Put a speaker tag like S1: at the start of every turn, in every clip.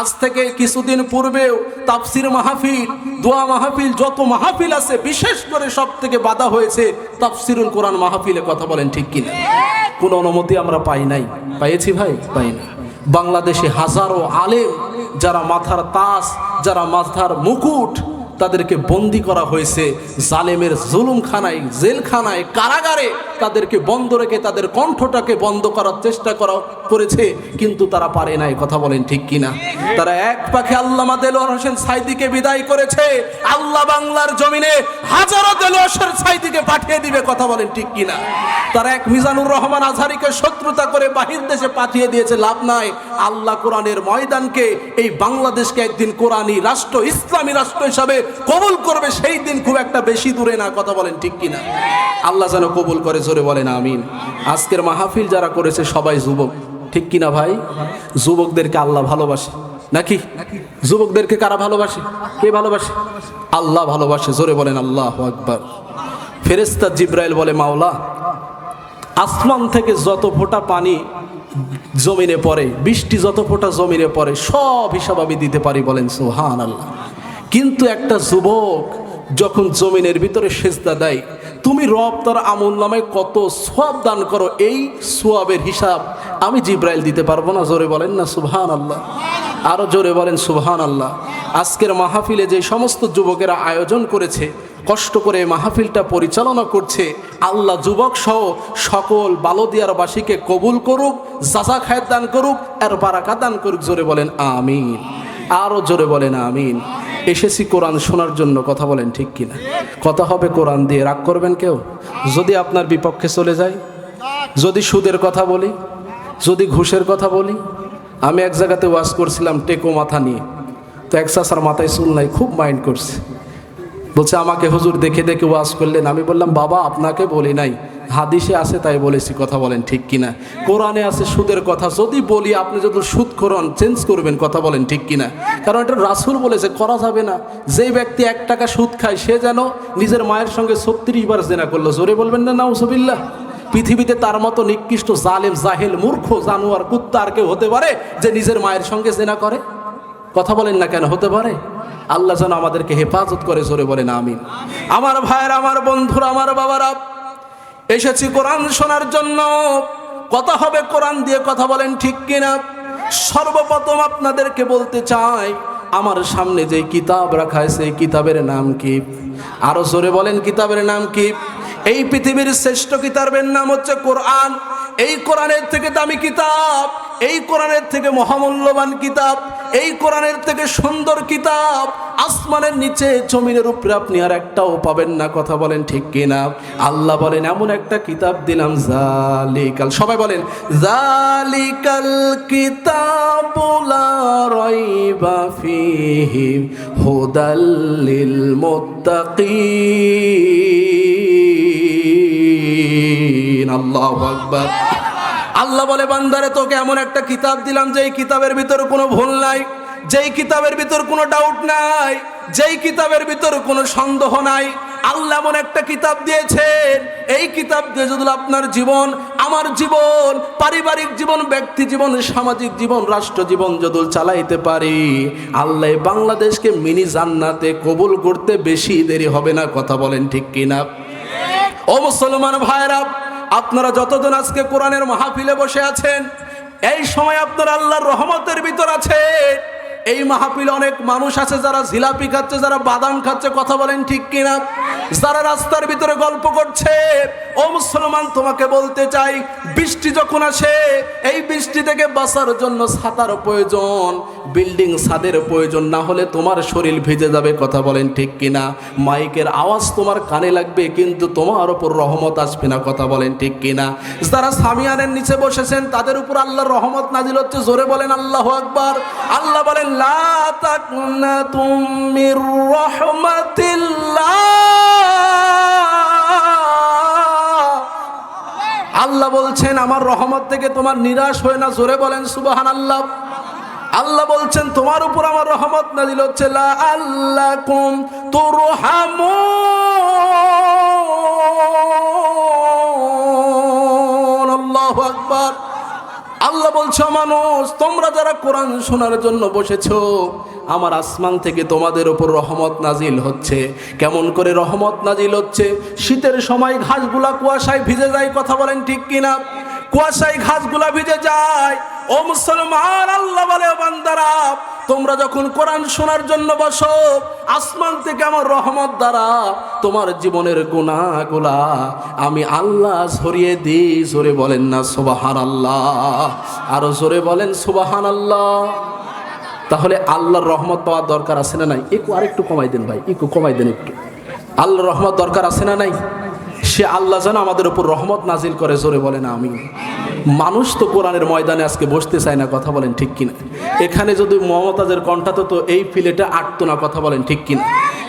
S1: আজ থেকে কিছুদিন পূর্বেও তাফসির মাহফিল, দোয়া মাহফিল, যত মাহফিল আছে, বিশেষ করে সব থেকে বাধা হয়েছে তাফসিরুল কোরআন মাহফিলে কথা বলেন ঠিক কিনা? কোনো অনুমতি আমরা পাই নাই। পাইয়েছি ভাই? পাই না। বাংলাদেশে হাজারো আলেম, যারা মাথার তাস, যারা মাথার মুকুট তাদেরকে বন্দি করা হয়েছে। জালেমের জুলুমখানায়, জেলখানায়, কারাগারে তাদেরকে বন্ধ রেখে তাদের কণ্ঠটাকে বন্ধ করার চেষ্টা করা করেছে, কিন্তু তারা পারে নাই। কথা বলেন ঠিক কিনা? তারা এক পাখে আল্লামা দেলোয়ার হোসেন সাইদিকে বিদায় করেছে। আল্লাহ বাংলার জমিনে হাজারো দেলোয়ার সাইদিকে পাঠিয়ে দিবে। কথা বলেন ঠিক কিনা? তারা এক মিজানুর রহমান আজহারিকে শত্রুতা করে বাহির দেশে পাঠিয়ে দিয়েছে। লাভ নাই। আল্লাহ কোরআনের ময়দানকে এই বাংলাদেশকে একদিন কোরআনী রাষ্ট্র, ইসলামী রাষ্ট্র হিসাবে কবুল করবে সেই দিন খুব একটা বেশি দূরে না, কথা বলেন ঠিক কিনা? আল্লাহ যেন কবুল করে, জোরে বলেন, আমিন। আজকের মাহফিল যারা করেছে, সবাই যুবক। ঠিক কিনা ভাই? যুবকদেরকে আল্লাহ ভালোবাসে। নাকি? যুবকদেরকে কারা ভালোবাসে? কে ভালোবাসে? আল্লাহ ভালোবাসে, জোরে বলেন, আল্লাহ আকবার। ফেরেস্তা জিব্রাইল বলে, মাওলা, আসমান থেকে যত ফোঁটা পানি জমিনে পড়ে, বৃষ্টি যত ফোঁটা জমিনে পড়ে, সব হিসাব আমি দিতে পারি বলেন সুহান আল্লাহ কিন্তু একটা যুবক যখন জমিনের ভিতরে সেজদা দেয়, তুমি রব তার আমল নামায় কত সোয়াব দান করো, এই সোয়াবের হিসাব আমি জিব্রাইল দিতে পারব না। জোরে বলেন না সুবহান আল্লাহ আরও জোরে বলেন সুবহান আল্লাহ আজকের মাহফিলে যে সমস্ত যুবকেরা আয়োজন করেছে, কষ্ট করে মাহফিলটা পরিচালনা করছে, আল্লাহ যুবক সহ সকল বালদিয়ার বাসীকে কবুল করুক জাজা খায়ের দান করুক আর বারাকা দান করুক, জোরে বলেন, আমিন। আরও জোরে বলেন, আমিন। এসেছি কোরআন শোনার জন্য, কথা বলেন ঠিক কিনা? কথা হবে কোরআন দিয়ে, রাগ করবেন কেউ? যদি আপনার বিপক্ষে চলে যায় যদি সুদের কথা বলি, যদি ঘুষের কথা বলি, আমি এক জায়গাতে ওয়াজ করছিলাম টেকো মাথা নিয়ে। তো এক চাষার মাথায় চুল নাই, খুব মাইন্ড করছে। বলছে, আমাকে হুজুর দেখে দেখে ওয়াজ করলেন। আমি বললাম, বাবা, আপনাকে বলি নাই। হাদিসে আছে, তাই বলেছি কথা বলেন, ঠিক কিনা? কোরআনে আছে সুদের কথা, যদি বলি আপনি যদি সুদ করন চেঞ্জ করবেন, কথা বলেন, ঠিক কিনা? কারণ এটা রাসুল বলেছে, করা যাবে না। যেই ব্যক্তি এক টাকা সুদ খায়, সে যেন নিজের মায়ের সঙ্গে ছত্রিশ বার জেনা করল। জোরে বলবেন না নাউসবিল্লাহ পৃথিবীতে তার মতো নিকৃষ্ট জালেম, জাহেল, মূর্খ, জানোয়ার, কুত্তা আর কেউ হতে পারে যে নিজের মায়ের সঙ্গে জেনা করে? কথা বলেন না কেন, হতে পারে? আল্লাহ যেন আমাদেরকে হেফাজত করে, জোরে বলেন, আমিন। আমার ভাইয়ের, আমার বন্ধুরা, আমার বাবারা এসেছি কোরআন শোনার জন্য। কথা হবে কোরআন দিয়ে কথা বলেন ঠিক কিনা? সর্বপ্রথম আপনাদেরকে বলতে চাই, আমার সামনে যে কিতাব রাখা এই কিতাবের নাম কি? আরও জোরে বলেন, কিতাবের নাম কি? এই পৃথিবীর শ্রেষ্ঠ কিতাবের নাম হচ্ছে কোরআন। এই কোরআনের থেকে দামি কিতাব এই কোরআনের থেকে মহামূল্যবান কিতাব, এই কোরআনের থেকে সুন্দর কিতাব, আসমানের নিচে জমিনের উপরে আপনি আর একটাও পাবেন না, কথা বলেন ঠিক কিনা? আল্লাহ বলেন, এমন একটা কিতাব দিলাম, জালিকাল, সবাই বলেন, জালিকাল কিতাবুলা রাইবা ফিহি হুদাল্লিল মুত্তাকিন, আল্লাহু আকবার। আল্লাহ বলে, বান্দারে, তোকে এমন একটা কিতাব দিলাম যে এই কিতাবের ভিতর কোনো ভুল নাই, যেই কিতাবের ভিতর কোনো ডাউট নাই, যেই কিতাবের ভিতর কোনো সন্দেহ নাই। আল্লাহ এমন একটা কিতাব দিয়েছেন, এই কিতাব দিয়ে যদি আপনার জীবন, আমার জীবন, পারিবারিক জীবন, ব্যক্তি জীবন, সামাজিক জীবন, রাষ্ট্র জীবন যদি চালাইতে পারি, আল্লাহ বাংলাদেশকে মিনি জান্নাতে কবুল করতে বেশি দেরি হবে না, কথা বলেন ঠিক কিনা? ও মুসলমান ভাইরা আপনারা যতজন আজকে কোরআনের মাহফিলে বসে আছেন এই সময় আপনারা আল্লাহর রহমতের ভিতর আছে এই মাহফিলে অনেক মানুষ আছে যারা জিলাপি খাচ্ছে, যারা বাদাম খাচ্ছে, কথা বলেন ঠিক কিনা? যারা রাস্তার ভিতরে গল্প করছে, ও মুসলমান, তোমাকে বলতে চাই, বৃষ্টি যখন আসে, এই বৃষ্টি থেকে বাঁচার জন্য ছাতার প্রয়োজন, বিল্ডিং ছাদের প্রয়োজন, না হলে তোমার শরীর ভিজে যাবে, কথা বলেন ঠিক কিনা? মাইকের আওয়াজ তোমার কানে লাগবে, কিন্তু তোমার ওপর রহমত আসবে না, কথা বলেন ঠিক কিনা? যারা সামিয়ানের নিচে বসেছেন, তাদের উপর আল্লাহর রহমত নাজিল হচ্ছে, জোরে বলেন আল্লাহ আকবার। আল্লাহ বলেন লা من رحمة الله আল্লাহ বলছেন, আমার রহমত থেকে তোমার নিরাশ হয় না। জোরে বলেন সুবাহান আল্লাহ আল্লাহ বলছেন, তোমার উপর আমার রহমত নাজিল হচ্ছে। লা আল্লাহ কুম তুরহামুন। বলছো মানুষ, তোমরা যারা কোরআন শোনার জন্য বসেছ, আমার আসমান থেকে তোমাদের ওপর রহমত নাজিল হচ্ছে। কেমন করে রহমত নাজিল হচ্ছে? শীতের সময় ঘাসগুলা কুয়াশায় ভিজে যায়, কথা বলেন ঠিক কিনা? কুয়াশায় ঘাসগুলা ভিজে যায়। ও মুসলমান, আল্লাহ বলে বান্দারা তোমরা যখন কোরআন শোনার জন্য বসো, আসমান থেকে আমার রহমত দ্বারা তোমার জীবনের গুণাগুলা আমি আল্লাহ সরিয়ে দিই। জোরে বলেন না সুবাহান আল্লাহ আরও জোরে বলেন সুবাহান আল্লাহ তাহলে আল্লাহর রহমত পাওয়ার দরকার আছে না নাই? একটু আরেকটু কমাই দেন ভাই, একটু কমাই দেন একটু। আল্লাহর রহমত দরকার আছে না নাই? সে আল্লাহ যেন আমাদের উপর রহমত নাজিল করে, জোরে বলেন আমি মানুষ তো কোরআনের ময়দানে আজকে বসতে চায় না, কথা বলেন ঠিক কিনা? এখানে যদি মমতাজের কণ্ঠা তো এই ফিলেটে আটতো না, কথা বলেন ঠিক কিনা?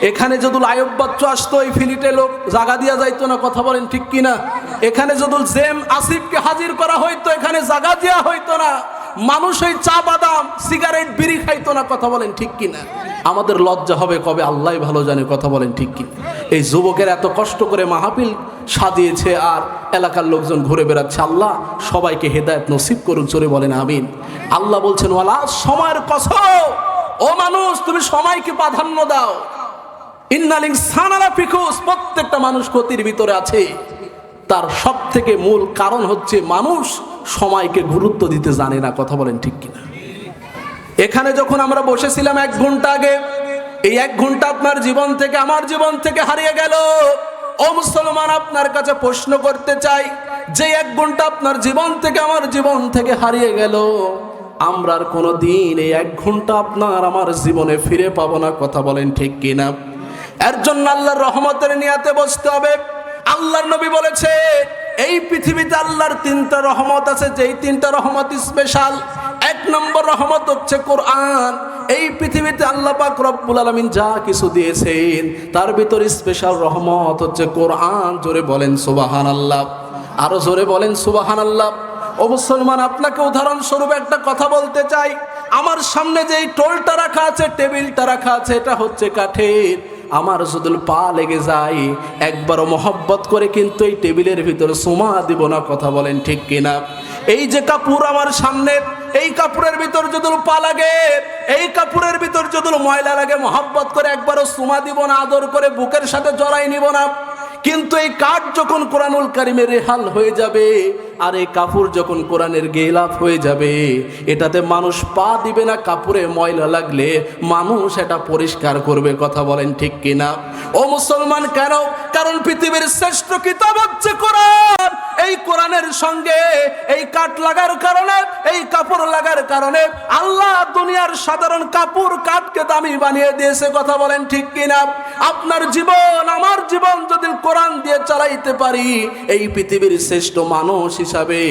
S1: এখানে যদি আয়ব বাচ্চ আসতো এই ফিলিটে লোক, জাগা দিয়া যাইতো না, কথা বলেন ঠিক কিনা? এখানে যদি জেম আসিফকে হাজির করা হইতো, এখানে জাগা দেওয়া হইতো না মানুষ ওই চা, বাদাম, সিগারেট, বিড়ি খাইতো না, কথা বলেন ঠিক কিনা? আমাদের লজ্জা হবে কবে? আল্লাহ ভালো জানে, কথা বলেন ঠিক কিনা? এই যুবকের এত কষ্ট করে মাহফিল সাজিয়েছে আর এলাকার লোকজন ঘুরে বেড়াচ্ছে। আল্লাহ সবাইকে হেদায়ত নসিব করুন চলে বলেন, আমিন। আল্লাহ বলছেন, ওয়ালা, সময়ের কসম। ও মানুষ, তুমি সময়কে প্রাধান্য দাও। ইন্নালিং সানারা প্রত্যেকটা মানুষ ক্ষতির ভিতরে আছে। তার সব থেকে মূল কারণ হচ্ছে মানুষ সময়কে গুরুত্ব দিতে জানে না, কথা বলেন ঠিক কিনা? এখানে যখন আমরা বসেছিলাম এক ঘণ্টা আগে, এই এক ঘণ্টা আপনার জীবন থেকে, আমার জীবন থেকে হারিয়ে গেল। ও মুসলমান, আপনার কাছে প্রশ্ন করতে চাই, যে এক ঘণ্টা আপনার জীবন থেকে, আমার জীবন থেকে হারিয়ে গেল। আমরা আর কোনো দিন এই এক ঘণ্টা আপনার, আমার জীবনে ফিরে পাবো না, কথা বলেন ঠিক কিনা? এর জন্য আল্লাহর রহমতের নিয়াতে বসতে হবে। আল্লাহর নবী বলেছে এই পৃথিবীতে আল্লাহর তিনটা রহমত আছে, যেই তিনটা রহমত স্পেশাল এক নম্বর রহমত হচ্ছে কোরআন। এই পৃথিবীতে আল্লাহ পাক রব্বুল আলামিন যা কিছু দিয়েছেন, তার ভিতর স্পেশাল রহমত হচ্ছে কোরআন। জোরে বলেন সুবাহান আল্লাহ আরও জোরে বলেন সুবাহান আল্লাহ ও মুসলমান, আপনাকে উদাহরণস্বরূপ একটা কথা বলতে চাই। আমার সামনে যে টোলটা রাখা আছে, টেবিলটা রাখা আছে, এটা হচ্ছে কাঠের। আমার যদি পা লেগে যায়, একবারও মহব্বত করে কিন্তু এই টেবিলের ভিতরে সোমা দিব না, কথা বলেন ঠিক কিনা? এই যে কাপড় আমার সামনে, এই কাপড়ের ভিতর যদি পা লাগে, এই কাপড়ের ভিতর যদি ময়লা লাগে, মহব্বত করে একবারও সোমা দিব না, আদর করে বুকের সাথে জড়াই নিব না। কিন্তু এই কাঠ যখন কোরআনুল কারিমের রেহাল হয়ে যাবে, আর এই কাপড় যখন কোরআনের গেলাফ হয়ে যাবে, এটাতে মানুষ পা দিবে না, কাপড়ে ময়লা লাগলে মানুষ এটা পরিষ্কার করবে, কথা বলেন ঠিক কিনা? ও মুসলমান কেন কারণ পৃথিবীর শ্রেষ্ঠ কিতাব হচ্ছে কোরআন! এই কোরআনের সঙ্গে এই কাঠ লাগার কারণে, এই কাপড় লাগার কারণে আল্লাহ দুনিয়ার সাধারণ কাপড় কাঠকে দামি বানিয়ে দিয়েছে, কথা বলেন ঠিক কিনা? আপনার জীবন, আমার জীবন যদি কোরআন দিয়ে চালাইতে পারি, এই পৃথিবীর শ্রেষ্ঠ মানুষ হিসাবে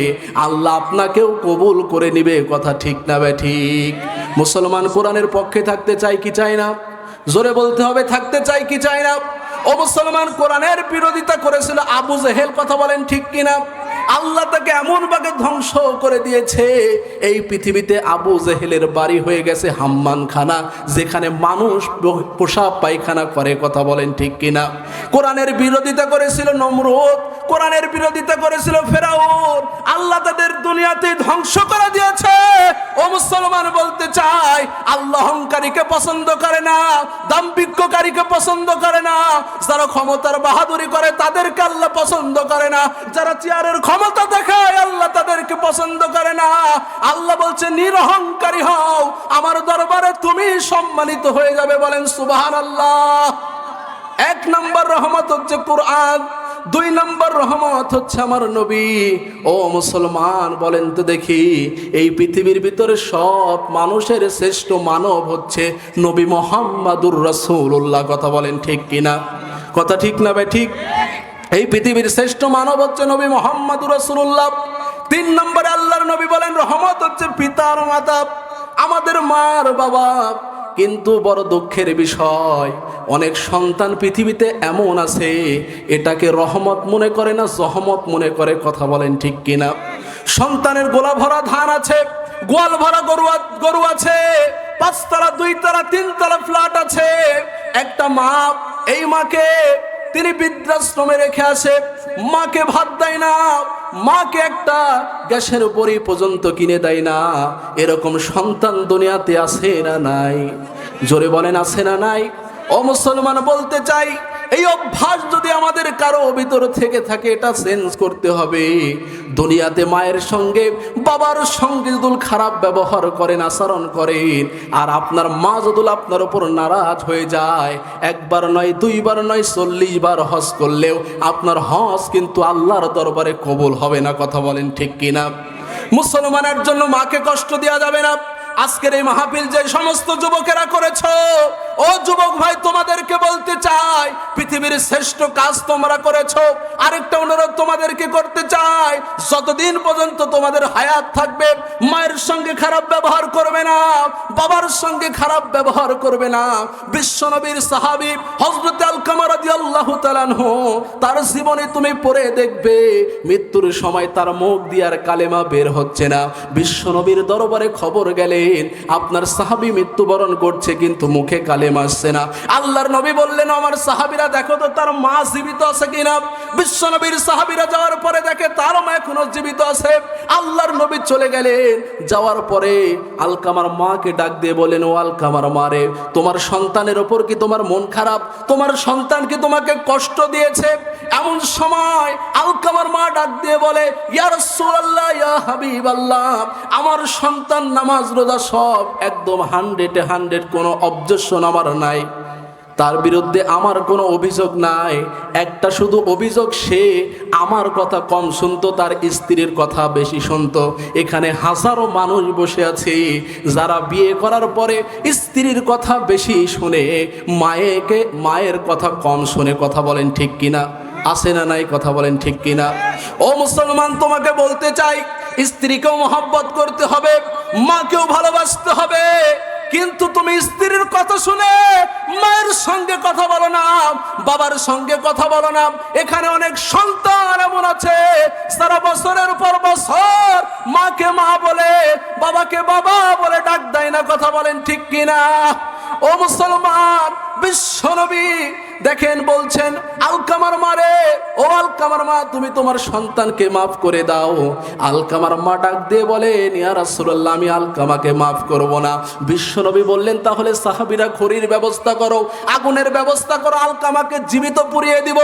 S1: আল্লাহ আপনাকেও কবুল করে নিবে, কথা ঠিক না বে ঠিক? মুসলমান কোরআনের পক্ষে থাকতে চাই কি চাই না? জোরে বলতে হবে, থাকতে চাই কি চাই না? ও মুসলমান কোরআনের বিরোধিতা করেছিল। আবু জেহেল কথা বলেন ঠিক কিনা? আল্লাহ তাকে এমন ভাবে ধ্বংস করে দিয়েছে, এই পৃথিবীতে আবু জেহেলের বাড়ি হয়ে গেছে হাম্মান খানা যেখানে মানুষ পোশাক পায়খানা করে, কথা বলেন ঠিক কিনা। কোরআনের বিরোধিতা করেছিল নমরুদ, কোরআনের বিরোধিতা করেছিল ফেরাউন, আল্লাহ তাদের দুনিয়াতে ধ্বংস করে দিয়েছে। ও মুসলমান বলতে চাই, আল্লাহ অহংকারীকে পছন্দ করে না, দাম্ভিক্যকারীকে পছন্দ করে না, যারা ক্ষমতার বাহাদুরি করে তাদেরকে আল্লাহ পছন্দ করে না, যারা চেয়ারের ক্ষমতা দেখায়, আল্লাহ তাদেরকে পছন্দ করে না। আল্লাহ বলছে, নিরহংকারী হও, আমার দরবারে তুমি সম্মানিত হয়ে যাবে। বলেন সুবাহান আল্লাহ এক নম্বর রহমত হচ্ছে কোরআন, দুই নম্বর রহমত হচ্ছে আমার নবী। ও মুসলমান, বলেন তো দেখি, এই পৃথিবীর ভিতরে সব মানুষের শ্রেষ্ঠ মানব হচ্ছে নবী মোহাম্মদুর রসুল্লাহ কথা বলেন ঠিক কিনা? কথা ঠিক না ভাই, ঠিক? এই পৃথিবীর শ্রেষ্ঠ মানব হচ্ছে নবী মোহাম্মদুর রসুল্লাহ তিন নম্বরে আল্লাহর নবী বলেন, রহমত হচ্ছে পিতার মাতা, আমাদের মার বাবা। কিন্তু বড় দুঃখের বিষয়, অনেক সন্তান পৃথিবীতে এমন আছে, এটাকে রহমত মনে করে না, জহমত মনে করে, কথা বলেন ঠিক কিনা? সন্তানের গোলা ভরা ধান আছে গোয়াল ভরা গরু গরু আছে, পাঁচতলা, দুইতলা, তিনতলা ফ্ল্যাট আছে। একটা মা, এই মাকে তিনি বৃদ্ধাশ্রমে রেখে আসে। মাকে ভাত দেয় না। মাকে একটা গ্যাসের বড়ি পর্যন্ত কিনে দেয় না। এরকম সন্তান দুনিয়াতে আছে না নাই? জোরে বলেন আসে না নাই? ও মুসলমান বলতে চাই এই অভ্যাস যদি আমাদের কারও ভিতর থেকে থাকে, এটা চেঞ্জ করতে হবে। দুনিয়াতে মায়ের সঙ্গে, বাবার সঙ্গে যদুল খারাপ ব্যবহার করেন, আচরণ করেন, আর আপনার মা যদুল আপনার উপর নারাজ হয়ে যায়, একবার নয়, দুইবার নয়, চল্লিশ বার হজ করলেও আপনার হজ কিন্তু আল্লাহর দরবারে কবুল হবে না, কথা বলেন ঠিক কিনা? মুসলমানের জন্য মাকে কষ্ট দেওয়া যাবে না। আজকের এই মাহফিল যে সমস্ত যুবকেরা করেছ, ও যুবক ভাই তোমাদেরকে বলতে চাই পৃথিবীর শ্রেষ্ঠ কাজ তোমরা করেছ। আরেকটা অনুরোধ তোমাদেরকে করতে চাই, যতদিন পর্যন্ত তোমাদের হায়াত থাকবে, মায়ের সঙ্গে খারাপ ব্যবহার করবে না, বাবার সঙ্গে খারাপ ব্যবহার করবে না। বিশ্বনবীর সাহাবী হযরত আল কামার রাদিয়াল্লাহু তাআলা আনহু, তার জীবনে তুমি পড়ে দেখবে, মৃত্যুর সময় তার মুখ দিয়ে আর কালেমা বের হচ্ছে না। বিশ্বনবীর দরবারে খবর গেলেন, আপনার সাহাবী মৃত্যুবরণ করছে, কিন্তু মুখে কালেমা আসছে না। আল্লাহর নবী বললেন আমার সাহাবীরা দেখো তো তার মা জীবিত আছে কিনা? বিশ্বনবীর সাহাবীরা যাওয়ার পরে দেখে তার মা এখনও জীবিত আছে। আল্লাহর নবী চলে গেলেন। যাওয়ার পরে আলকামার মাকে ডাক দিয়ে বলেন, ও আলকামার মারে তোমার সন্তানের ওপর কি তোমার মন খারাপ? তোমার সন্তান কি তোমাকে কষ্ট দিয়েছে? এমন সময় আলকামার মা ডাক দিয়ে বলে, ইয়া রাসূলুল্লাহ, ইয়া হাবিবাল্লাহ, আমার সন্তান নামাজ রোজা সব একদম হান্ড্রেডে হান্ড্রেড, কোনো অবজেকশন আমার নাই। তার বিরুদ্ধে আমার কোনো অভিযোগ নাই। একটা শুধু অভিযোগ, সে আমার কথা কম শুনতো, তার স্ত্রীর কথা বেশি শুনতো। এখানে হাজারো মানুষ বসে আছে, যারা বিয়ে করার পরে স্ত্রীর কথা বেশি শুনে, মায়েকে, মায়ের কথা কম শুনে কথা বলেন ঠিক কিনা? আসে না নাই কথা বলেন ঠিক কিনা? ও মুসলমান, তোমাকে বলতে চাই, স্ত্রীকেও মহব্বত করতে হবে, মাকেও ভালোবাসতে হবে। কিন্তু তুমি স্ত্রীর কথা শুনে মায়ের সঙ্গে কথা বলো না, বাবার সঙ্গে কথা বলো না। এখানে অনেক সন্তান এমন আছে, সারা বছরের পর বছর মাকে মা বলে, বাবাকে বাবা বলে ডাক দেয় না, কথা বলেন ঠিক কিনা? ও মুসলমান বিশ্বনবী দেখেন বলছেন আলকামার মারে, ও আলকামার মা, তুমি তোমার সন্তানকে মাফ করে দাও। আলকামার মা ডাক দিয়ে বলে ইয়া রাসূলুল্লাহ, আমি আলকামাকে মাফ করব না। বিশ্বনবী বললেন, তাহলে সাহাবীরা খড়ির ব্যবস্থা করো, আগুনের ব্যবস্থা করো আলকামাকে জীবিত পুড়িয়ে দিব।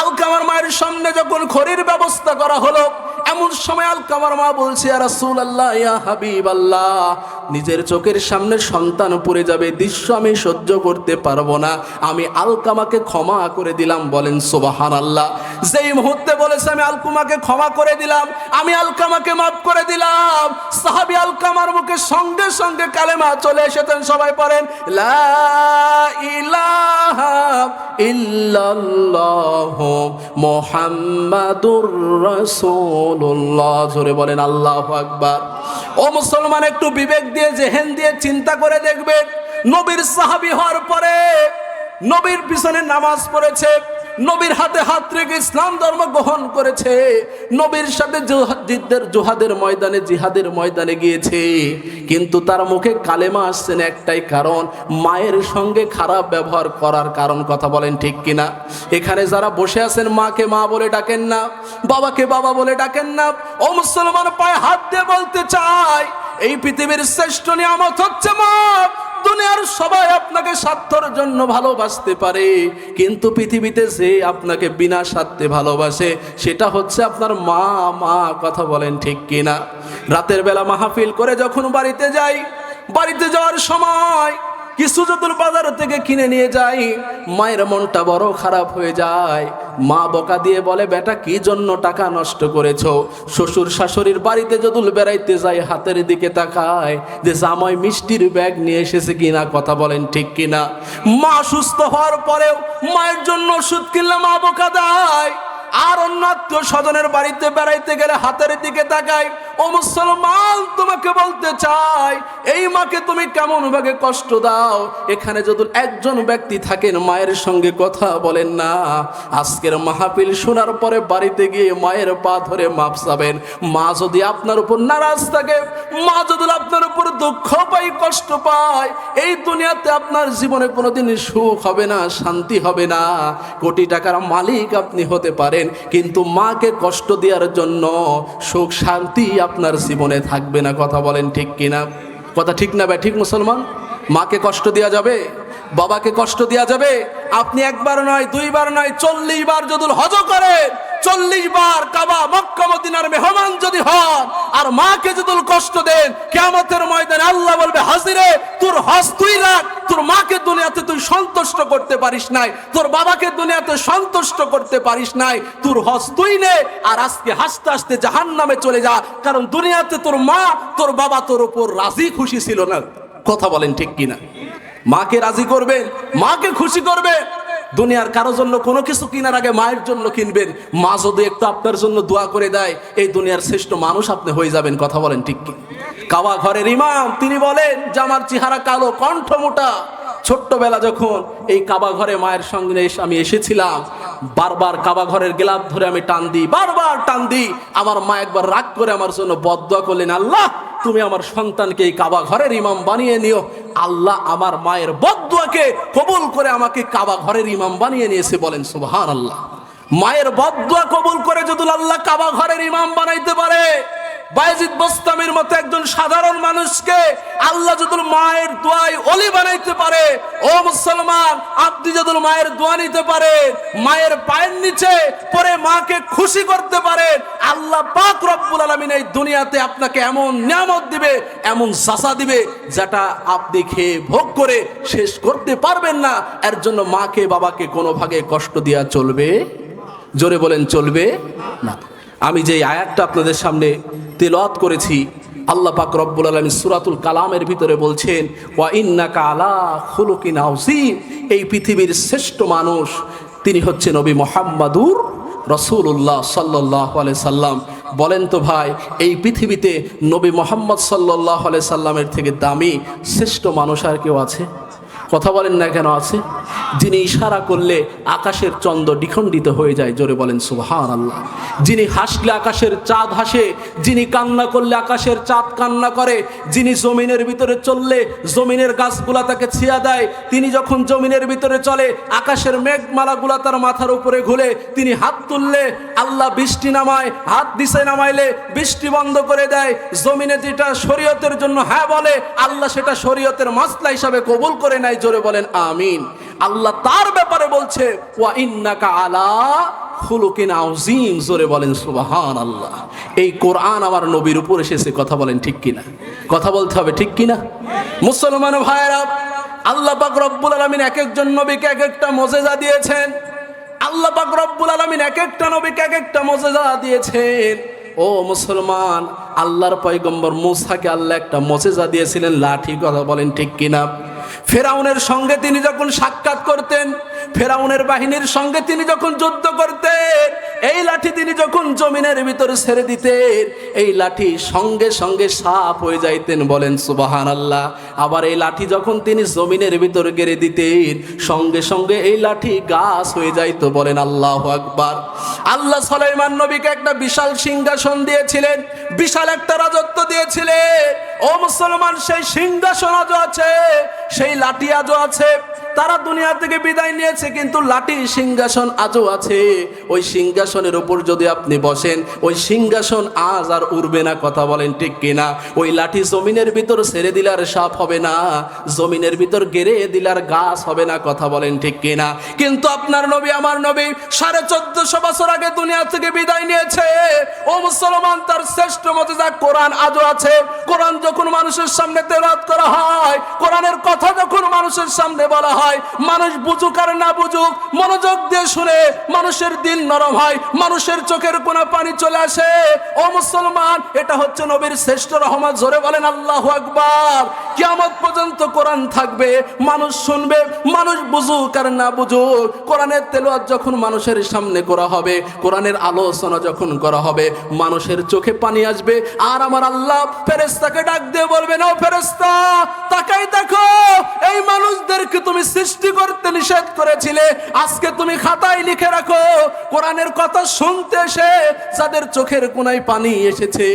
S1: আলকামার মায়ের সামনে যখন খড়ির ব্যবস্থা করা হলো এমন সময় আল কামার মা বলছে রাসুল আল্লাহ ইয়া হাবিব আল্লাহ নিজের চোখের সামনে সন্তান পড়ে যাবে, দৃশ্য আমি সহ্য করতে পারব না। আমি আলকামাকে ক্ষমা করে দিলাম, বলেন সোবাহান আল্লাহ যেই মুহূর্তে বলেছে, আমি আলকুমাকে ক্ষমা করে দিলাম, আমি আলকামাকে মাফ করে দিলাম। সাহাবি আলকামার মুখে সঙ্গে সঙ্গে কালেমা চলে এসেছেন, সবাই পড়েন, লা ইলাহা ইল্লাল্লাহ মুহাম্মাদুর রাসূলুল্লাহ। জোরে বলেন, আল্লাহু আকবার। ও মুসলমান, একটু বিবেক দিয়ে, জেহেন দিয়ে চিন্তা করে দেখবেন, নবীর সাহাবী হওয়ার পরে নবীর পিছনে নামাজ পড়েছে। নবীর হাতে হাত রেখে ইসলাম ধর্ম গ্রহণ করেছে। নবীর সাথে জিদ্দের জোহাদের ময়দানে, জিহাদের ময়দানে গিয়েছে। কিন্তু তার মুখে কালেমা আসছেন একটাই কারণ, মায়ের সঙ্গে খারাপ ব্যবহার করার কারণ। কথা বলেন ঠিক কিনা? এখানে যারা বসে আছেন, মাকে মা বলে ডাকেন না, বাবাকে বাবা বলে ডাকেন না। ও মুসলমান পায়ে হাত দিয়ে বলতে চাই এই পৃথিবীর শ্রেষ্ঠ নিয়ামত হচ্ছে মা। দুনিয়ার সবাই আপনাকে স্বার্থর জন্য ভালোবাসতে পারে, কিন্তু পৃথিবীতে যে আপনাকে বিনা স্বার্থে ভালোবাসে, সেটা হচ্ছে আপনার মা মা, কথা বলেন ঠিক কিনা। রাতের বেলা মাহফিল করে যখন বাড়িতে যাই, বাড়িতে যাওয়ার সময় কিছু যদুর বাজার থেকে কিনে নিয়ে যাই। মায়ের মনটা বড় খারাপ হয়ে যায়। মা বকা দিয়ে বলে, বেটা, কি জন্য টাকা নষ্ট করেছ? শ্বশুর শাশুড়ির বাড়িতে যদুল বেড়াইতে যাই, হাতের দিকে তাকায় যে জামাই মিষ্টির ব্যাগ নিয়ে এসেছে কিনা, কথা বলেন ঠিক কিনা? মা সুস্থ হওয়ার পরেও মায়ের জন্য ওষুধ কিনলে মা বকা দেয়। আর অন্য আত্মীয় স্বজনের বাড়িতে বেড়াইতে গেলে হাতের দিকে তাকায় ও মুসলমান, তোমাকে বলতে চাই, এই মাকে তুমি কেমন ভাবে কষ্ট দাও? এখানে যদি একজন ব্যক্তি থাকেন, মায়ের সঙ্গে কথা বলেন না। আজকের মাহফিল শোনার পরে বাড়িতে গিয়ে মায়ের পা ধরে মাপ চাবেন। মা যদি আপনার উপর নারাজ থাকে, মা যদি আপনার উপর দুঃখ পাই কষ্ট পায়, এই দুনিয়াতে আপনার জীবনে কোনোদিন সুখ হবে না, শান্তি হবে না। কোটি টাকার মালিক আপনি হতে পারেন। কিন্তু মাকে কষ্ট দেওয়ার জন্য সুখ, শান্তি আপনার জীবনে থাকবে না। কথা বলেন ঠিক কিনা? কথা ঠিক না ভাই? ঠিক মুসলমান? মাকে কষ্ট দেওয়া যাবে? বাবাকে কষ্ট দেওয়া যাবে। আপনি একবার নয়, দুইবার নয়, চল্লিশ বার যদি হজ করে চল্লিশ বার কাবা, মক্কা, মদিনার মেহমান যদি হন, আর মাকে যদি কষ্ট দেন কেমতের ময়দানে আল্লাহ বলবে, হাজিরে, তোর হজ তুই রাখ, তোর মাকে দুনিয়াতে তুই সন্তুষ্ট করতে পারিস নাই, তোর বাবাকে দুনিয়াতে সন্তুষ্ট করতে পারিস নাই, তোর হজ তুই নে, আর আজকে হাসতে হাসতে জাহান নামে চলে যা, কারণ দুনিয়াতে তোর মা, তোর বাবা তোর উপর রাজি খুশি ছিল না। কথা বলেন ঠিক কিনা? মাকে রাজি করবেন মাকে খুশি করবেন দুনিয়ার কারও জন্য কোনো কিছু কেনার আগে মায়ের জন্য কিনবেন। মা যদি একটু আপনার জন্য দোয়া করে দেয়, এই দুনিয়ার শ্রেষ্ঠ মানুষ আপনি হয়ে যাবেন, কথা বলেন ঠিক কি কাবা ঘরের ইমাম, তিনি বলেন যে আমার চেহারা কালো, কণ্ঠ মোটা। ছোট্টবেলা যখন এই কাবা ঘরে মায়ের সঙ্গে আমি এসেছিলাম, বারবার কাবা ঘরের গেলাপ ধরে আমি টান দিই, বারবার টান দিই। আমার মা একবার রাগ করে আমার জন্য বদয়া করলেন, আল্লাহ, তুমি আমার সন্তানকে এই কাবা ঘরের ইমাম বানিয়ে নিও। আল্লাহ আমার মায়ের বদুয়াকে কবুল করে আমাকে কাবা ঘরের ইমাম বানিয়ে নিয়েছে বলেন সুবহান আল্লাহ মায়ের বদুয়া কবুল করে যদি আল্লাহ কাবা ঘরের ইমাম বানাইতে পারে বায়জিদ বোস্তামির মতো একজন সাধারণ মানুষকে আল্লাহ যদুল মায়ের দোয়ায় অলি বানাইতে পারে। ও মুসলমান, আপনি যদুল মায়ের দোয়া নিতে পারেন মায়ের পায়ের নিচে পরে মাকে খুশি করতে পারেন আল্লাহ পাক রব্বুল আলামিন এই দুনিয়াতে আপনাকে এমন নিয়ামত দিবে, এমন সাসা দিবে, যেটা আপনি খেয়ে ভোগ করে শেষ করতে পারবেন না। এর জন্য মাকে, বাবাকে কোনো ভাগে কষ্ট দেওয়া চলবে? জোরে বলেন, চলবে না। আমি যে আয়াতটা আপনাদের সামনে তেলাওয়াত করেছি, আল্লাহ পাক রব্বুল আলামিন সূরাতুল কালামের ভিতরে বলছেন, ওয়া ইন্নাকা আলা খুলুকিন এই পৃথিবীর শ্রেষ্ঠ মানুষ, তিনি হচ্ছে নবী মুহাম্মাদুর রসুল্লাহ সাল্লাহ সাল্লাম। বলেন তো ভাই, এই পৃথিবীতে নবী মোহাম্মদ সাল্লাহ সাল্লামের থেকে দামি, শ্রেষ্ঠ মানুষ আর কেউ আছে? কথা বলেন না কেন আছে? যিনি ইশারা করলে আকাশের চন্দ্র দ্বিখণ্ডিত হয়ে যায়, জোরে বলেন সুবহান আল্লাহ যিনি হাসলে আকাশের চাঁদ হাসে যিনি কান্না করলে আকাশের চাঁদ কান্না করে, যিনি জমিনের ভিতরে চললে জমিনের গাছগুলা তাকে ছিয়া দেয়, তিনি যখন জমিনের ভিতরে চলে, আকাশের মেঘমালাগুলা তার মাথার উপরে ঘুলে তিনি হাত তুললে আল্লাহ বৃষ্টি নামায়, হাত দিছে নামাইলে বৃষ্টি বন্ধ করে দেয়, জমিনে যেটা শরীয়তের জন্য হ্যাঁ বলে, আল্লাহ সেটা শরীয়তের মাসলা হিসাবে কবুল করে নেয় জোরে বলেন, আমিন। আল্লাহ তার ব্যাপারে বলছে জোরে বলেন সুবাহান আল্লাহ এই কোরআন আমার নবীর উপর এসেছে, কথা বলেন ঠিক কিনা? কথা বলতে হবে ঠিক কিনা? মুসলমান ভাইরা আল্লাহ পাক রব্বুল আলামিন এক একজন নবীকে এক একটা মজেজা দিয়েছেন। আল্লাহ পাক রব্বুল আলামিন এক একটা নবীকে এক একটা মজেজা দিয়েছেন। ও মুসলমান, আল্লাহর পয়গম্বর মুসাকে আল্লাহ একটা মজেজা দিয়েছিলেন, লাঠি কথা বলেন ঠিক কিনা? ফেরাউনের সঙ্গে তিনি যখন সাক্ষাৎ করতেন ফেরাউনের বাহিনীর সঙ্গে তিনি যখন যুদ্ধ করতেন, এই লাঠি তিনি যখন জমিনের ভিতরে ছেড়ে দিতেন, এই লাঠি সঙ্গে সঙ্গে সাপ হয়ে যাইতেন বলেন সুবাহান আল্লাহ আবার এই লাঠি যখন তিনি জমিনের ভিতরে গেড়ে দিতেন, সঙ্গে সঙ্গে এই লাঠি গাছ হয়ে যাইতো বলেন, আল্লাহ আকবার। আল্লাহ সালাইমান নবীকে একটা বিশাল সিংহাসন দিয়েছিলেন, বিশাল একটা রাজত্ব দিয়েছিলেন। ও মুসলমান, সেই সিংহাসন আজও আছে, সেই লাঠি আজও আছে। তারা দুনিয়া থেকে বিদায় নিয়েছে, কিন্তু লাঠি সিংহাসন আজও আছে। ওই সিংহাসনের উপর যদি আপনি বসেন, ওই সিংহাসন আজ আর উড়বে না, কথা বলেন ঠিক কিনা? ওই লাঠি জমিনের ভিতর ছেড়ে দিলার সাপ হবে না, জমিনের ভিতর গেড়ে দিলার গাছ হবে না, কথা বলেন ঠিক কিনা? কিন্তু আপনার নবী, আমার নবী, সাড়ে চোদ্দশো বছর আগে দুনিয়া থেকে বিদায় নিয়েছে। ও মুসলমান, তার শ্রেষ্ঠ মতে যা কোরআন আজও আছে। কোরআন যখন মানুষের সামনে তেরাত করা হয়, কোরআনের কথা যখন মানুষের সামনে বলা হয় মানুষ বুঝুক আর না বুঝুক, মনোযোগ দিয়ে শুনে মানুষের দিল নরম হয়, মানুষের চোখের কোনা পানি চলে আসে। ও মুসলমান, এটা হচ্ছে নবীর শ্রেষ্ঠ রহমত, জোরে বলেন আল্লাহ আকবার। কিয়ামত পর্যন্ত কোরআন থাকবে, মানুষ শুনবে, মানুষ বুঝুক আর না বুঝুক। কোরআনের তেলোয়াত যখন মানুষের সামনে করা হবে, কোরআনের আলোচনা যখন করা হবে, মানুষের চোখে পানি আসবে। আর আমার আল্লাহ ফেরেস্তাকে ডাক দিয়ে বলবে না ফেরেস্তা তাকাই দেখো, এই মানুষদেরকে তুমি সৃষ্টি করতে নিষেধ করেছিলে, আজকে তুমি খাতায় লিখে রাখো, কোরআনের কথা শুনতে এসে যাদের চোখের কোনায় পানি এসেছে,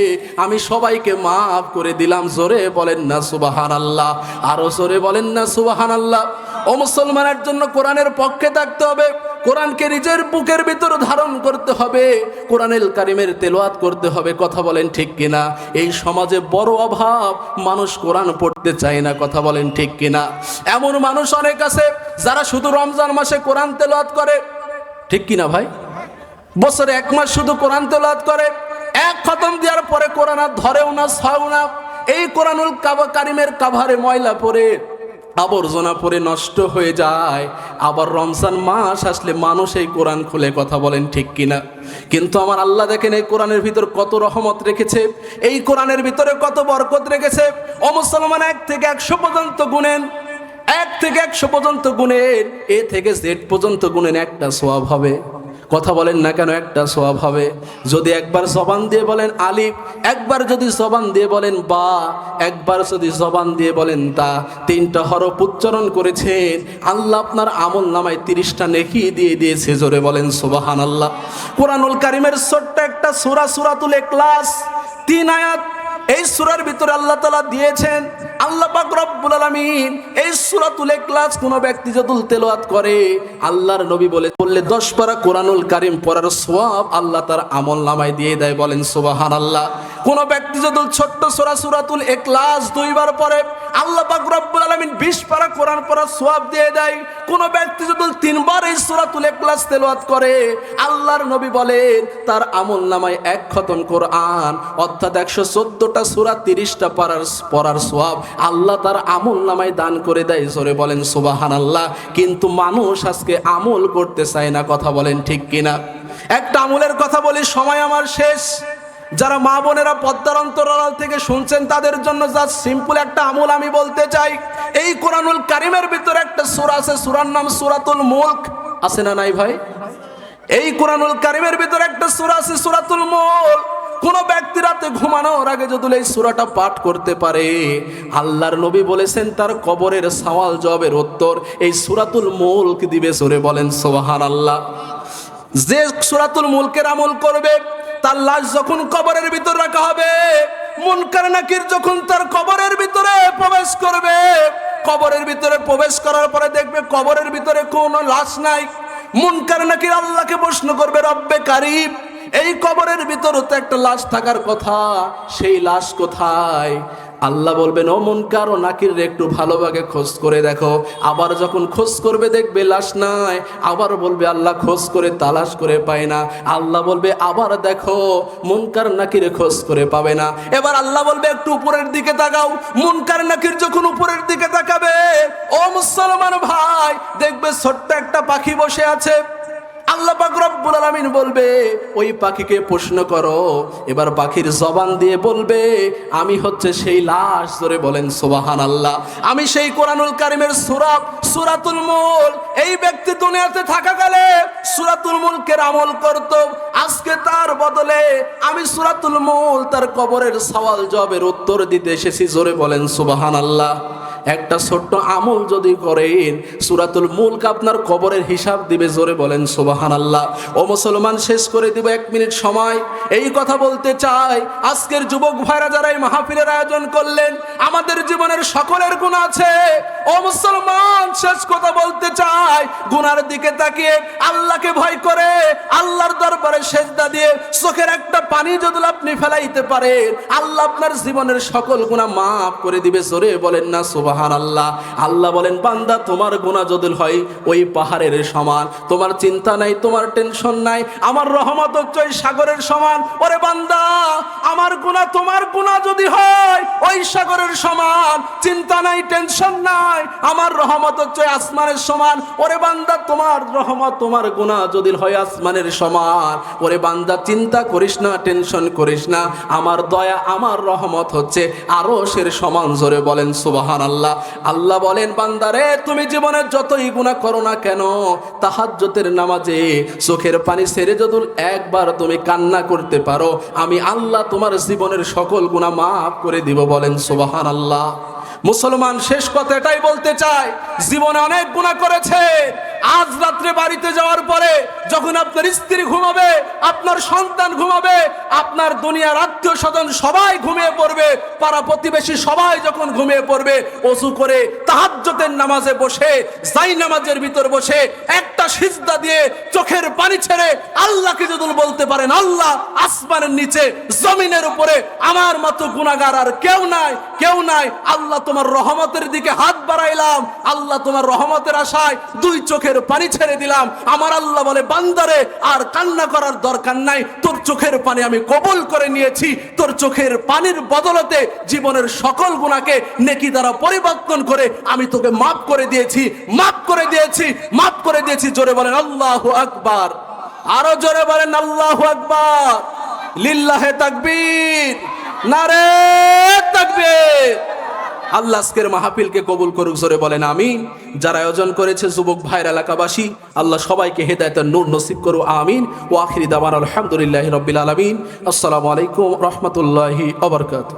S1: আমি সবাইকে মাফ করে দিলাম। জোরে বলেন না সুবাহান আল্লাহ আরও জোরে বলেন না সুবাহান আল্লাহ ও মুসলমানের জন্য কোরআনের পক্ষে থাকতে হবে, কোরআনকে নিজের বুকের ভিতর ধারণ করতে হবে কোরআনের কারিমের তেলোয়াত করতে হবে, কথা বলেন ঠিক কিনা? এই সমাজে বড় অভাব, মানুষ কোরআন পড়তে চায় না, কথা বলেন ঠিক কিনা? এমন মানুষ অনেক আছে, যারা শুধু রমজান মাসে কোরআন তেলোয়াত করে। ঠিক কিনা ভাই? বছরে এক মাস শুধু কোরআন তেলাওয়াত করে, এক খতম দেওয়ার পরে কোরআন আর ধরেও না ছাও না। এই কোরআনুল কাবা কারিমের কাভারে ময়লা পড়ে। আবর্জনা পরে নষ্ট হয়ে যায়। আবার রমজান মাস আসলে মানুষ এই কোরআন খুলে কথা বলেন ঠিক কিনা? কিন্তু আমার আল্লাহ দেখেন এই কোরআনের ভিতর কত রহমত রেখেছে, এই কোরআনের ভিতরে কত বরকত রেখেছে। ও মুসলমান, এক থেকে একশো পর্যন্ত গুনেন, এক থেকে একশো পর্যন্ত গুণেন এ থেকে জেড পর্যন্ত গুণেন একটা সোয়াব হবে। কথা বলেন না কেন? একটা সোয়াব হবে। যদি একবার জবান দিয়ে বলেন আলিফ, একবার যদি জবান দিয়ে বলেন বা, একবার যদি জবান দিয়ে বলেন তা। তিনটা হরফ উচ্চারণ করেছেন। আল্লাহ আপনার আমল নামায় তিরিশটা নেকি দিয়ে দিয়েছে। জোরে বলেন সুবাহান আল্লাহ কোরআনুল কারিমের ছোট্ট একটা সুরা, সুরাতুল এক্লাস তিন আয়াত এই সুরার ভিতরে আল্লাহ তালা দিয়েছেন, আল্লাহ পাক রব্বুল আলামিন এই সূরাতুল ইখলাস কোন ব্যক্তি যদি তেলাওয়াত করে, আল্লাহর নবী বলে বললে 10 পারা কোরআনুল কারীম পড়ার সওয়াব আল্লাহ তার আমল নামায় দিয়ে দেয় বলেন, সুবহানাল্লাহ। কোন ব্যক্তি যদি ছোট্ট সূরা সূরাতুল ইখলাস দুইবার পড়ে, আল্লাহ পাক রব্বুল আলামিন 20 পারা কোরআন পড়ার সওয়াব দিয়ে দেয়। কোন ব্যক্তি যদি তিনবার এই সূরাতুল ইখলাস তেলাওয়াত করে, আল্লাহর নবী বলেন, তার আমল নামায় এক খতম কোরআন, অর্থাৎ 114টা সূরা 30টা পড়ার পড়ার সওয়াব আল্লাহ তার আমল নামায় দান করে দেয়। জোরে বলেন সুবাহান আল্লাহ কিন্তু মানুষ আজকে আমল করতে চায় না, কথা বলেন ঠিক কিনা? একটা আমলের কথা বলি, সময় আমার শেষ। যারা মা বোনেরা পদ্মার অন্তরাল থেকে শুনছেন, তাদের জন্য যা সিম্পল একটা আমল আমি বলতে চাই। এই কোরআনুল কারিমের ভিতরে একটা সুরা আছে, সুরার নাম সুরাতুল মুলক। আছে না নাই ভাই? এই কোরআনুল কারিমের ভিতরে একটা সুরা আছে, সুরাতুল মুলক। কোন ব্যক্তি রাতে ঘুমানোর আগে যদি এই সুরাটা পাঠ করতে পারে, আল্লাহর নবী বলেছেন, তার কবরের সওয়াল জবের উত্তর এই সুরাতুল মুলক দিবে সরে বলেন সোহান আল্লাহ যে সুরাতুল মুলকের আমল করবে, তার লাশ যখন কবরের ভিতর রাখা হবে, মুনকার নাকির যখন তার কবরের ভিতরে প্রবেশ করবে, কবরের ভিতরে প্রবেশ করার পরে দেখবে কবরের ভিতরে কোনো লাশ নাই। মুনকার নাকির আল্লাহকে প্রশ্ন করবে, রব্বে কারিব এই কবরের ভিতর তো একটা লাশ থাকার কথা, সেই লাশ কোথায়? আল্লাহ বলবেন, ও মুনকার, ও নাকির একটু ভালোভাবে খোঁজ করে দেখো। আবার যখন খোঁজ করবে, দেখবে লাশ নাই। আবার বলবে, আল্লাহ খোঁজ করে তালাশ করে পায় না। আল্লাহ বলবে, আবার দেখো, মুনকার, নাকির খোঁজ করে পাবে না। এবার আল্লাহ বলবে, একটু উপরের দিকে তাকাও। মুনকার, নাকির যখন উপরের দিকে তাকাবে, ও মুসলমান ভাই, দেখবে ছোট্ট একটা পাখি বসে আছে। আল্লাহ পাক রব্বুল আলামিন বলবে, ওই পাখিকে প্রশ্ন করো। এবার পাখির জবান দিয়ে বলবে, আমি হচ্ছে সেই লাশ। ধরে বলেন সুবাহান আল্লাহ আমি সেই কোরআনুল কারিমের সূরা, সূরাতুল মুল। এই ব্যক্তি দুনিয়াতে সূরাতুল মুলকের আমল করত। আজকে তার বদলে আমি সূরাতুল মুল, তার কবরের সওয়াল জবের উত্তর দিতে এসেছি। জোরে বলেন সুবাহান আল্লাহ একটা ছোট্ট আমল যদি করেন, সুরাতুল মুলক আপনার কবরের হিসাব দিবে। জোরে বলেন সুবাহান আল্লাহ ও মুসলমান, শেষ করে দিব এক মিনিট সময়। এই কথা বলতে চাই, আজকের যুবক ভাইরা যারা এই মাহফিলের আয়োজন করলেন, আমাদের জীবনের সকলের গুণ আছে। ও মুসলমান, শেষ কথা বলতে চাই, গুনার দিকে তাকিয়ে আল্লাহকে ভয় করে, আল্লাহর দরবারে সেজদা দিয়ে চোখের একটা পানি যদি আপনি ফেলাইতে পারেন, আল্লাহ আপনার জীবনের সকল গুণা মাফ করে দিবে। জোরে বলেন না সুবাহান আল্লাহ আল্লাহ বলেন, বান্দা, তোমার গুণা যদি হয়, ওই পাহাড়ের সমান। তোমার চিন্তা নাই তোমার টেনশন নাই। আমার রহমত হচ্ছে ওই সাগরের সমান। ওরে বান্দা, আমার গুণা তোমার গুণা যদি হয়, ওই সাগরের সমান। চিন্তা নাই, টেনশন নাই। আমার রহমত হচ্ছে আসমানের সমান। ওরে বান্দা, তোমার রহমত, তোমার গুনাহ যদি হয় আসমানের সমান। ওরে বান্দা, চিন্তা করিস না, টেনশন করিস না। আমার দয়া, আমার রহমত হচ্ছে আরও সের সমান। জোরে বলেন সুবাহান আল্লাহ আল্লাহ বলেন বান্দারে তুমি জীবনে যতই গুণা করো না কেন তাহাজ্জতের নামাজে চোখের পানি সেরে যদুল একবার তুমি কান্না করতে পারো, আমি আল্লাহ তোমার জীবনের সকল গুণা মাফ করে দিব বলেন সোবাহান আল্লাহ মুসলমান শেষ কথা এটাই বলতে চায়, জীবনে অনেক গুণা করেছে আজ রাত্রে বাড়িতে যাওয়ার পরে যখন আপনার স্ত্রী ঘুমাবে, আপনার সন্তান ঘুমাবে, আপনার দুনিয়ার আত্মীয় স্বজন সবাই ঘুমিয়ে পড়বে, পাড়া প্রতিবেশী সবাই যখন ঘুমিয়ে পড়বে, অজু করে তাহাজ্জতের নামাজে বসে জাই নামাজের ভিতর বসে, একটা সিজদা দিয়ে চোখের পানি ছেড়ে আল্লাহকে যদি বলতে পারেন, আল্লাহ আসমানের নিচে, জমিনের উপরে, আমার মতো গুণাগার আর কেউ নাই কেউ নাই। আল্লাহ তোমার রহমতের দিকে হাত বাড়াইলাম, আল্লাহ তোমার রহমতের আশায় দুই চোখের পানি ছেড়ে দিলাম। আমার আল্লাহ বলে, বান্দারে, আর কান্না করার দরকার নাই। তোর চোখের পানি আমি কবুল করে নিয়েছি। তোর চোখের পানির বদলতে জীবনের সকল গুণাকে নেকি দ্বারা পরিবর্তন করে আমি তোকে মাফ করে দিয়েছি। মাফ করে দিয়েছি। মাফ করে দিয়েছি। জোরে বলেন, আল্লাহ আকবার। আরও জোরে বলেন, আল্লাহ আকবার। লিল্লাহে তাকবীর। নারে তাকবীর। আল্লাহ আজকের মাহফিলকে কবুল করুক, জোরে বলেন আমিন। যারা আয়োজন করেছে যুবক ভাইয়ের এলাকাবাসী, আল্লাহ সবাইকে হেদায়তের নূর নসিব করু আমিন। ও আখিরি দামান আলহামদুলিল্লাহ রবিল আলমিন। আসসালামু আলাইকুম রহমতুল্লাহি আবরকাত